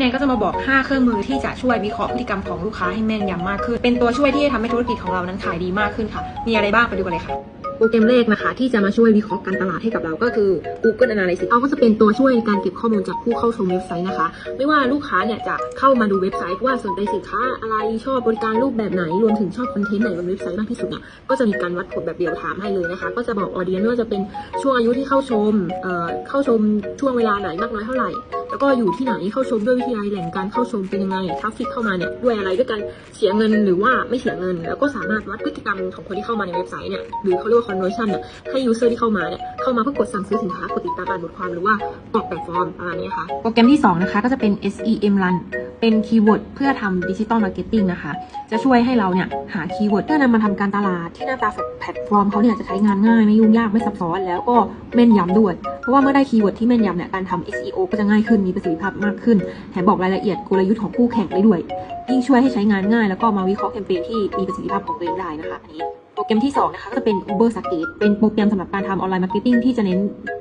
แนนก็จะมาบอก 5 เครื่องมือที่จะช่วยวิเคราะห์พฤติกรรมของลูกค้าให้แม่นยำมากขึ้น เป็นตัวช่วยที่จะทำให้ธุรกิจของเรานั้นขายดีมากขึ้นค่ะ มีอะไรบ้างไปดูกันเลยค่ะ โปรแกรมแรกนะคะ ที่จะมาช่วยวิเคราะห์การตลาดให้กับเราก็คือ Google Analytics เขาก็จะเป็นตัวช่วยในการเก็บข้อมูลจากผู้เข้าชมเว็บไซต์นะคะ ไม่ว่าลูกค้าเนี่ยจะเข้ามาดูเว็บไซต์ว่าสนใจสินค้าอะไรชอบบริการรูปแบบไหนรวมถึงชอบคอนเทนต์ไหนบนเว็บไซต์มากที่สุดเนี่ยก็จะมีการวัดผลแบบเรียลไทม์ให้เลยนะคะ ก็จะบอกออเดียนว่าจะเป็นช่วงอายุที่เข้าชมเอ่อเข้าชมช่วงเวลาไหนมากน้อยเท่าไหร่ แล้วก็อยู่ที่ไหนเข้าชมด้วยวิธีใดแหล่งการเข้าชมเป็นยังไงทราฟฟิกเข้ามาเนี่ยด้วยอะไรด้วยการเสียเงินหรือว่าไม่เสียเงิน แล้วก็สามารถวัดพฤติกรรมของคนที่เข้ามาในเว็บไซต์เนี่ยหรือเขาเรียกว่า conversion เนี่ยให้ user ที่เข้ามาเนี่ยเข้ามาเพื่อกดสั่งซื้อสินค้ากดติดตามอ่านบทความหรือว่ากรอกแบบฟอร์มประมาณนี้ค่ะโปรแกรมที่ 2 นะคะก็จะเป็น SEM Run เป็นคีย์เวิร์ดเพื่อทำดิจิตอลมาร์เก็ตติ้งนะคะ จะช่วยให้เราเนี่ยหาคีย์เวิร์ดเพื่อนำมาทำการตลาดที่หน้าตาแพลตฟอร์มเขาเนี่ยจะใช้งานง่ายไม่ยุ่งยากไม่ซับซ้อน แล้วก็แม่นยำด้วย เพราะว่าเมื่อได้คีย์เวิร์ดที่แม่นยำเนี่ยการทำ SEO ก็จะง่ายขึ้นมีประสิทธิภาพมากขึ้นแถมบอกรายละเอียดกลยุทธ์ของคู่แข่งได้ด้วย ยิ่งช่วยให้ใช้งานง่าย แล้วก็มาวิเคราะห์แคมเปญที่มีประสิทธิภาพของตัวเองได้นะคะอันนี้ กรมที่2นะคะก็จะเป็น Uber s a g e เป็นโปรแกรมสำหรับการทำออนไลน์มาร์เก็ตติ้งที่จะเน้น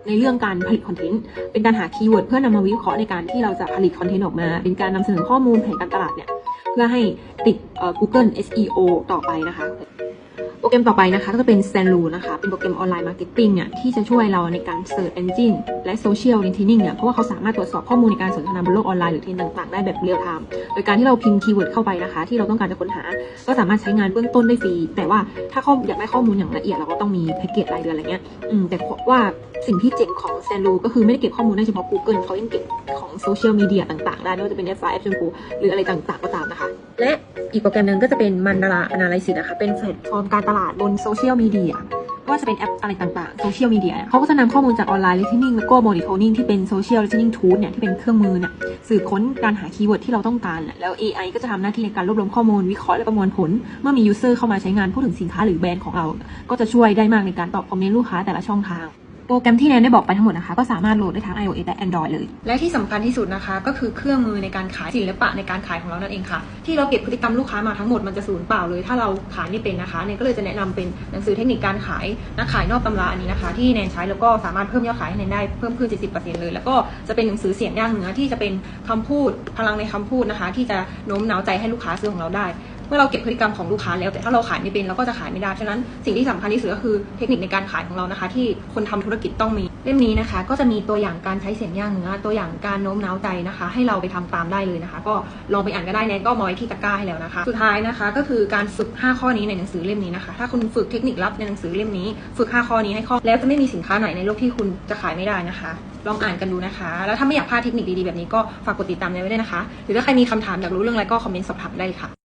ในเรื่องการผลิตคอนเทนต์ เป็นการหาคีย์เวิร์ดเพื่อนำมาวิเคราะห์ในการที่เราจะผลิตคอนเทนต์ออกมา เป็นการนำเสนอข้อมูลแผนการตลาดเนี่ย เพื่อให้ติด Google SEO ต่อไปนะคะ โปรแกรมต่อไปนะคะก็จะเป็น s a n l o นะคะ เป็นโปรแกรมออนไลน์มาร์เก็ตติ้งเนี่ยที่จะช่วยเราในการ Search Engine และ Social Listening เนี่ยเพราะว่าเขาสามารถตรวจสอบข้อมูลในการสนทนาบนโลกออนไลน์หรือเทรนด์ต่างๆ ได้แบบเรียลไทม์โดยการที่เราพิมพ์คีย์เวิร์ดเข้าไปนะคะ ที่เราต้องการจะค้นหา ก็สามารถใช้งานเบื้องต้นได้ฟรีแต่ว่าถ้าข้อยากได้ข้อมูลอย่างละเอียดเราก็ต้องมีแพ็กเกจรายเดือนอะไรเงี้ยแต่ว่า สิ่งที่เจ๋งของ s t a n l o ก็คือไม่ได้เก็บข้อมูลได้เฉพาะ Google เขายังเก็บของโซเชียลมีเดียต่างๆ ได้ไม่ว่าจะเป็น F5 F ชมพูหรืออะไรต่างๆ ก็ตามนะคะ และอีกโปรแกรมหนึ่งก็จะเป็น Mandala Analysis นะคะ เป็นแพลตฟอร์มการตลาดบนโซเชียลมีเดียว่าจะเป็นแอปอะไรต่างๆโซเชียลมีเดียเขาก็จะนำข้อมูลจากออนไลน์ listening แล้วก็ monitoring ที่เป็นโซเชียล listening tool เนี่ยที่เป็นเครื่องมือเนี่ยสืบค้นการหาคีย์เวิร์ดที่เราต้องการน่ะแล้ว AI ก็จะทำหน้าที่ในการรวบรวมข้อมูลวิเคราะห์และประมวลผล เมื่อมี user เข้ามาใช้งานพูดถึงสินค้าหรือแบรนด์ของเรา ก็จะช่วยได้มากในการตอบคอมเมนต์ลูกค้าแต่ละช่องทาง โปรแกรมที่แนนได้บอกไปทั้งหมดนะคะ ก็สามารถโหลดได้ทั้ง iOS และ Android เลย และที่สำคัญที่สุดนะคะ ก็คือเครื่องมือในการขายศิลปะในการขายของเรานั่นเองค่ะ ที่เราเก็บพฤติกรรมลูกค้ามาทั้งหมดมันจะสูญเปล่าเลย ถ้าเราขายไม่เป็นนะคะแนนก็เลยจะแนะนำเป็นหนังสือเทคนิคการขายนักขายนอกตำราอันนี้นะคะ ที่แนนใช้แล้วก็สามารถเพิ่มยอดขายให้แนนได้เพิ่มขึ้น 70%เลย แล้วก็จะเป็นหนังสือเสียงย่างเนื้อที่จะเป็นคำพูดพลังในคำพูดนะคะ ที่จะโน้มน้าวใจให้ลูกค้าซื้อของเราได้ เมื่อเราเก็บพฤติกรรมของลูกค้าแล้ว แต่ถ้าเราขายไม่เป็นเราก็จะขายไม่ได้ฉะนั้นสิ่งที่สำคัญที่สุดก็คือเทคนิคในการขายของเรานะคะ ที่คนทำธุรกิจต้องมีเล่มนี้นะคะ ก็จะมีตัวอย่างการใช้เสียงย่างเนื้อตัวอย่างการโน้มน้าวใจนะคะ ให้เราไปทำตามได้เลยนะคะ ก็ลองไปอ่านก็ได้แนนก็มาไว้ที่ตะกร้าให้แล้วนะคะ สุดท้ายนะคะก็คือการฝึก 5 ข้อนี้ในหนังสือเล่มนี้นะคะ ถ้าคุณฝึกเทคนิคลับในหนังสือเล่มนี้ ฝึก 5 ข้อนี้ให้ข้อแล้วจะไม่มีสินค้าไหนในโลกที่คุณจะขายไม่ได้นะคะ ลองอ่านกันดูนะคะ แล้วถ้าไม่อยากพลาดเทคนิคดีๆแบบนี้ก็ฝากกดติดตามไว้ด้วยนะคะ หรือถ้าใครมีคำถามอยากรู้เรื่องอะไรก็คอมเมนต์สอบถามได้เลยค่ะ